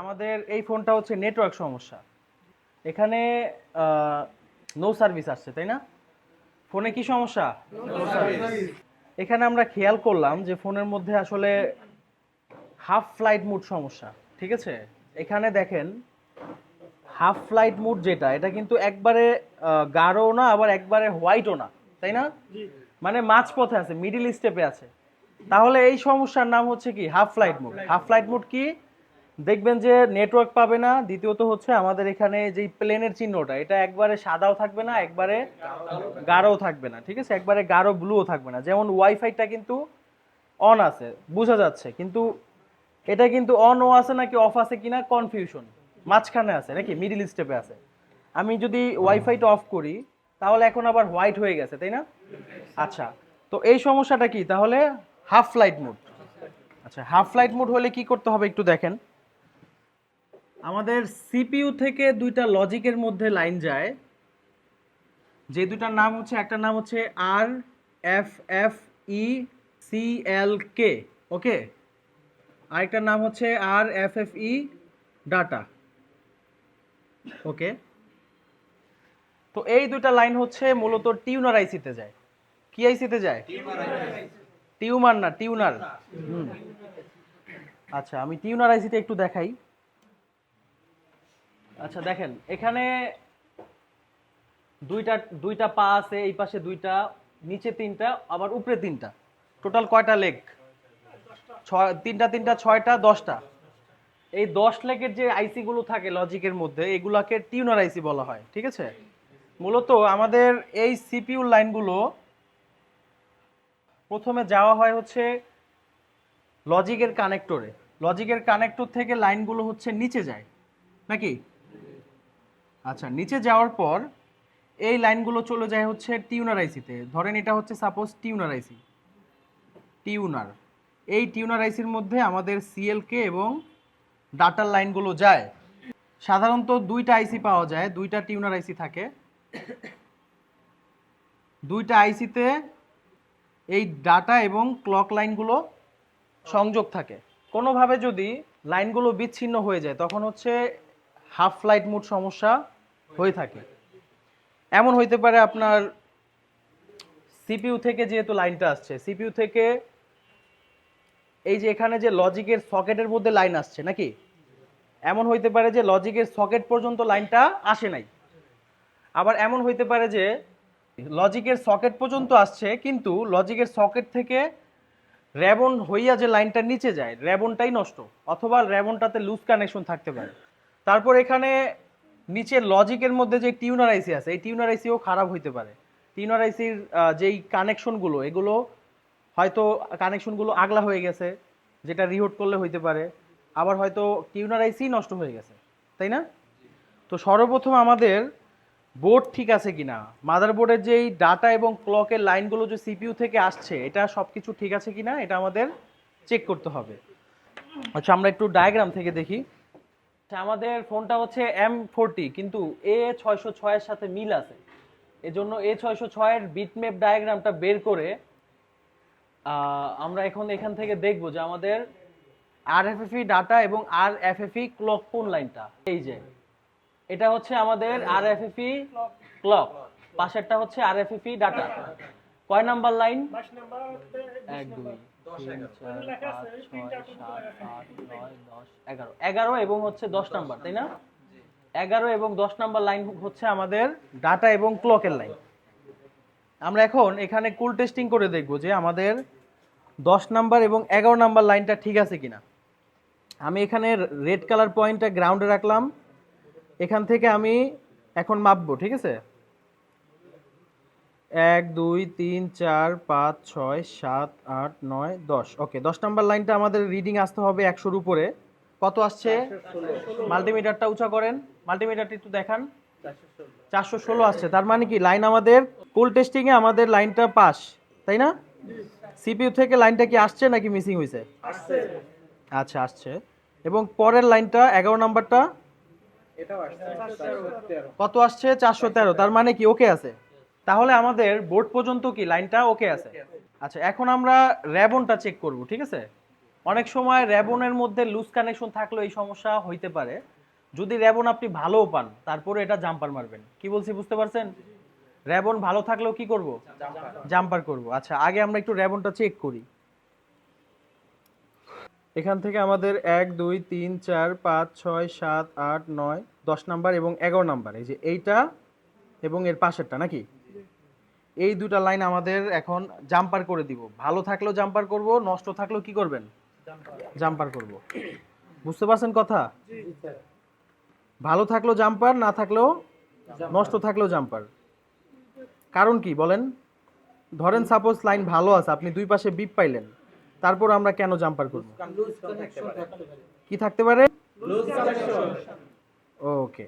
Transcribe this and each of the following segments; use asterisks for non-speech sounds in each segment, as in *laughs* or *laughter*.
আমাদের এই ফোনটা হচ্ছে নেটওয়ার্ক সমস্যা। এখানে নো সার্ভিস আসছে তাই না? ফোনে কি সমস্যা? এখানে আমরা খেয়াল করলাম যে ফোনের মধ্যে আসলে হাফ ফ্লাইট মুড সমস্যা ঠিক আছে? এখানে দেখেন হাফ ফ্লাইট মুড যেটা এটা কিন্তু একবারে গাঢ়ও না আবার একবারে হোয়াইটও না তাই না? মানে মাঝপথে আছে মিডিল স্টেপে আছে। তাহলে এই সমস্যার নাম হচ্ছে কি? Half flight mode half flight mode কি? দেখবেন যে নেটওয়ার্ক পাবে না, দ্বিতীয়ত হচ্ছে আমাদের এখানে যে প্লেনের চিহ্নটা, এটা একবারে সাদাও থাকবে না, একবারে গাঢ়ও থাকবে না, ঠিক আছে? একবারে গাঢ় ব্লুও থাকবে না। যেমন ওয়াইফাইটা কিন্তু অন আছে, বোঝা যাচ্ছে। কিন্তু এটা কিন্তু অন ও আছে নাকি অফ আছে কিনা কনফিউশন মাঝখানে আছে, নাকি? মিডিল স্টেপে আছে। আমি যদি ওয়াইফাইটা অফ করি, তাহলে এখন আবার হোয়াইট হয়ে গেছে, তাই না? আচ্ছা তো এই সমস্যাটা কি? তাহলে হাফ ফ্লাইট মুড আচ্ছা হাফ ফ্লাইট মুড হলে কি করতে হবে একটু দেখেন। আমাদের সিপিইউ থেকে দুইটা লজিকের মধ্যে লাইন যায়। যে দুটার নাম হচ্ছে একটা নাম হচ্ছে R F F E C L K okay আরেকটার নাম হচ্ছে R F F E data okay তো এই দুটা লাইন হচ্ছে মূলত টিউনার আইসিতে যায়। কি আইসিতে যায়? টিউমার না টিউনার আচ্ছা আমি টিউনার আইসিতে একটু দেখাই। আচ্ছা দেখেন, এখানে দুইটা দুইটা পা আছে, এই পাশে দুইটা, নিচে তিনটা, আবার উপরে তিনটা। টোটাল কয়টা লেগ ছয়, তিনটা তিনটা, ছয়টা, দশটা। এই দশ লেগের যে আইসি গুলো থাকে লজিকের মধ্যে, এগুলাকে টিউনার আইসি বলা হয়, ঠিক আছে? মূলত আমাদের এই সিপিইউ লাইনগুলো প্রথমে যাওয়া হয় হচ্ছে লজিকের কানেক্টরে লজিকের কানেক্টর থেকে লাইনগুলো হচ্ছে নিচে যায়, নাকি? আচ্ছা নিচে যাওয়ার পর এই লাইনগুলো চলে যায় হচ্ছে টিউনার আইসিতে ধরেন এটা হচ্ছে সাপোজ টিউনার আইসি টিউনার। এই টিউনার আইসির মধ্যে আমাদের সিএলকে এবং ডাটার লাইনগুলো যায়। সাধারণত দুইটা আইসি পাওয়া যায়, দুইটা টিউনার আইসি থাকে। দুইটা আইসিতে এই ডাটা এবং ক্লক লাইনগুলো সংযোগ থাকে। কোনোভাবে যদি লাইনগুলো বিচ্ছিন্ন হয়ে যায়, তখন হচ্ছে হাফ ফ্লাইট মুড সমস্যা হয়ে থাকে। এমন হইতে পারে আপনার সিপিইউ থেকে যেহেতু লাইনটা আসছে, সিপিইউ থেকে এই যে এখানে যে লজিকের সকেটের মধ্যে লাইন আসছে নাকি? এমন হইতে পারে যে লজিকের সকেট পর্যন্ত লাইনটা আসে নাই। আবার এমন হইতে পারে যে লজিকের সকেট পর্যন্ত আসছে, কিন্তু লজিকের সকেট থেকে র্যাবন হইয়া যে লাইনটা নিচে যায় র্যাবনটাই নষ্ট, অথবা র্যাবনটাতে লুজ কানেকশন থাকতে পারে। তারপর এখানে নিচে লজিকের মধ্যে যে টিউনার আইসি আছে, এই টিউনার আইসিও খারাপ হইতে পারে। টিউনার আইসির যেই কানেকশনগুলো এগুলো হয়তো কানেকশনগুলো আগলা হয়ে গেছে, যেটা রিহোট করলে হইতে পারে, আবার হয়তো টিউনার আইসি নষ্ট হয়ে গেছে, তাই না? তো সর্বপ্রথম আমাদের বোর্ড ঠিক আছে কি কিনা মাদারবোর্ডের যেই ডাটা এবং ক্লকের লাইনগুলো যে সিপিইউ থেকে আসছে, এটা সব কিছু ঠিক আছে কিনা? এটা আমাদের চেক করতে হবে। আচ্ছা আমরা একটু ডায়াগ্রাম থেকে দেখি। আমাদের ফোনটা হচ্ছে এম ফোরটি কিন্তু এ ছয়শো ছয়ের সাথে মিল আছে। এজন্য এ ছয়শো ছয়ের বিটম্যাপ ডায়াগ্রামটা বের করে আমরা এখন এখান থেকে দেখব যে আমাদের আর এফএফই ডাটা এবং আর এফএফই ক্লক কোন লাইনটা এই যে এটা হচ্ছে আমাদের আর ক্লক পাশেরটা হচ্ছে আর এফএফই ডাটা কয় নাম্বার লাইন এক দুই। *laughs* এগারো। এবং হচ্ছে দশ নাম্বার তাই না? এগারো এবং দশ নাম্বার লাইন হচ্ছে আমাদের ডাটা এবং ক্লকের লাইন। আমরা এখন এখানে কুল টেস্টিং করে দেখব যে আমাদের দশ নাম্বার এবং এগারো নাম্বার লাইনটা ঠিক আছে কিনা। আমি এখানে রেড কালার পয়েন্টটা গ্রাউন্ডে রাখলাম। এখান থেকে আমি এখন মাপবো ঠিক আছে? এক দুই তিন চার পাঁচ ছয় সাত আট নয় দশ। ওকে দশ নাম্বার লাইনটা আমাদের রিডিং আসতে হবে একশোর উপরে। কত আসছে? মাল্টিমিটারটা উঁচা করেন। মাল্টিমিটারটা একটু দেখান। চারশো ষোলো আসছে। তার মানে কি? লাইন আমাদের কুল টেস্টিংয়ে আমাদের লাইনটা পাস। তাই না? সিপিইউ থেকে লাইনটা কি আসছে নাকি মিসিং হয়েছে আচ্ছা আসছে। এবং পরের লাইনটা এগারো নাম্বারটা? কত আসছে? চারশো তেরো। তার মানে কি? ওকে আছে। তাহলে আমাদের বোর্ড পর্যন্ত কি লাইনটা ওকে আছে? আচ্ছা এখন আমরা র্যাবনটা চেক করব, ঠিক আছে? অনেক সময় র্যাবনের মধ্যে লুজ কানেকশন থাকলেও এই সমস্যা হইতে পারে। যদি র্যাবন আপনি ভালোও পান, তারপরে এটা জাম্পার মারবেন। কি বলছি, বুঝতে পারছেন? র্যাবন ভালো থাকলেও কি করব? জাম্পার করব। আচ্ছা আগে আমরা একটু র্যাবনটা চেক করি। এখান থেকে আমাদের এক, দুই, তিন, চার, পাঁচ, ছয়, সাত, আট, নয়, দশ নাম্বার এবং এগারো নাম্বার। এই যে এইটা এবং এর পাশেরটা, নাকি? এই দুটা লাইন আমাদের এখন জাম্পার করে দিব। ভালো থাকলেও জাম্পার করব নষ্ট থাকলেও কি করবেন? জাম্পার করব। বুঝতে পারছেন কথা? ভালো থাকলেও জাম্পার না থাকলেও নষ্ট থাকলেও জাম্পার কারণ কি বলেন? ধরেন সাপোজ লাইন ভালো আছে আপনি দুই পাশে বিপ পাইলেন। তারপর আমরা কেন জাম্পার করব? কি থাকতে পারে? ওকে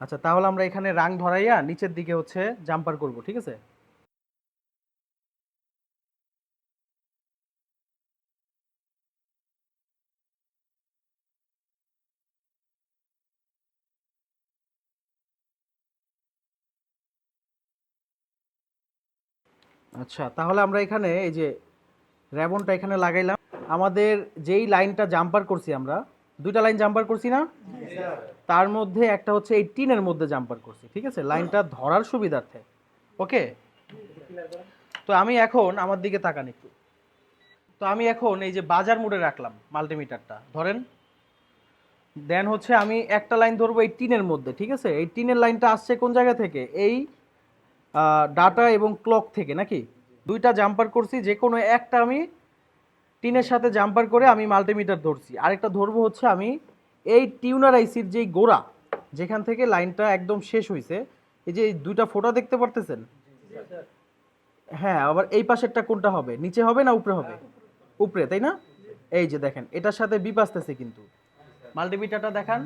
আচ্ছা তাহলে আমরা এখানে রাং ধরাইয়া নিচের দিকে হচ্ছে জাম্পার করব, ঠিক আছে? আচ্ছা তাহলে আমরা এখানে এই যে র্যাবনটা এখানে লাগাইলাম। আমাদের যেই লাইনটা জাম্পার করছি আমরা, দুইটা লাইন জাম্পার করছি না? তার মধ্যে একটা হচ্ছে এই টিনের মধ্যে জাম্পার করছি, ঠিক আছে? লাইনটা ধরার সুবিধার্থে ওকে তো আমি এখন আমার দিকে তাকান একটু। তো আমি এখন এই যে বাজার মোড়ে রাখলাম মাল্টিমিটারটা, ধরেন। দেন হচ্ছে আমি একটা লাইন ধরবো এই টিনের মধ্যে, ঠিক আছে? এই টিনের লাইনটা আসছে কোন জায়গা থেকে? এই ডাটা এবং ক্লক থেকে, নাকি? দুইটা জাম্পার করছি, যে কোনো একটা আমি টিনের সাথে জাম্পার করে আমি মাল্টিমিটার ধরছি। আরেকটা ধরবো হচ্ছে আমি এই টিউনার আইসির যেই গোড়া, যেখান থেকে লাইনটা একদম শেষ হয়েছে এই যে দুইটা ফোটা দেখতে পারতেছেন? হ্যাঁ আবার এই পাশেরটা কোনটা হবে? নিচে হবে না উপরে হবে? উপরে, তাই না? এই যে দেখেন, এটার সাথে বিপ আসতেছে কিন্তু। মাল্টিমিটারটা দেখান।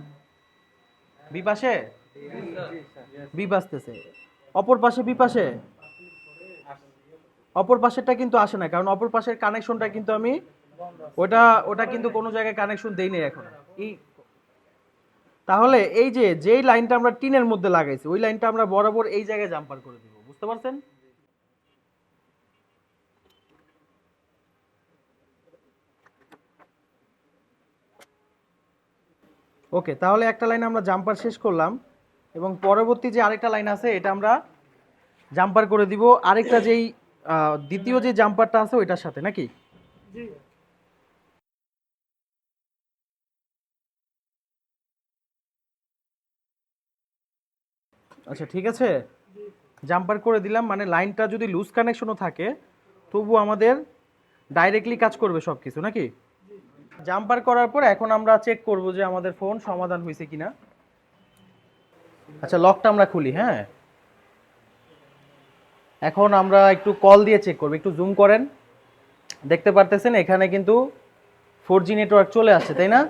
বিপ আসে? বিপ আসতেছে। অপর পাশে বিপাশে অপর পাশেরটা কিন্তু আসে না, কারণ অপর পাশের কানেকশনটা কিন্তু আমি, ওটা ওটা কিন্তু কোনো জায়গায় কানেকশন দেইনি এখন। এই তাহলে এই যে, যেই লাইনটা আমরা টিনের মধ্যে লাগাইছি, ওই লাইনটা আমরা বরাবর এই জায়গায় জাম্পার করে দিব, বুঝতে পারছেন? ওকে তাহলে একটা লাইন আমরা জাম্পার শেষ করলাম, এবং পরবর্তী যে আরেকটা লাইন আছে, এটা আমরা জাম্পার করে দিব। আরেকটা যেই দ্বিতীয় যে জাম্পারটা আছে, ওইটার সাথে, নাকি? আচ্ছা ঠিক আছে? জাম্পার করে দিলাম মানে লাইনটা যদি লুজ কানেকশনও থাকে তবু আমাদের ডাইরেক্টলি কাজ করবে সব কিছু নাকি? জাম্পার করার পর এখন আমরা চেক করব যে আমাদের ফোন সমাধান হয়েছে কিনা। আচ্ছা লকটা আমরা খুলি হ্যাঁ? এখন আমরা একটু কল দিয়ে চেক করব, একটু জুম করেন। দেখতে পারতেছেন, এখানে কিন্তু ফোর জি নেটওয়ার্ক চলে আসছে, তাই না?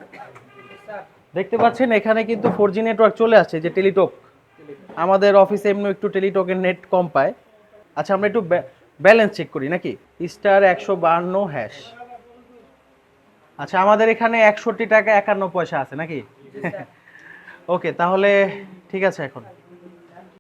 দেখতে পাচ্ছেন, এখানে কিন্তু ফোর জি নেটওয়ার্ক চলে আসছে, যে টেলিটক। আমাদের অফিসে এমনি একটু টেলিটকের নেট কম পায়। আচ্ছা আমরা একটু ব্যালেন্স চেক করি নাকি? স্টার একশো বান্ন হ্যাশ আচ্ছা আমাদের এখানে একষট্টি টাকা একান্ন পয়সা আছে নাকি? ওকে *laughs* তাহলে ঠিক আছে এখন।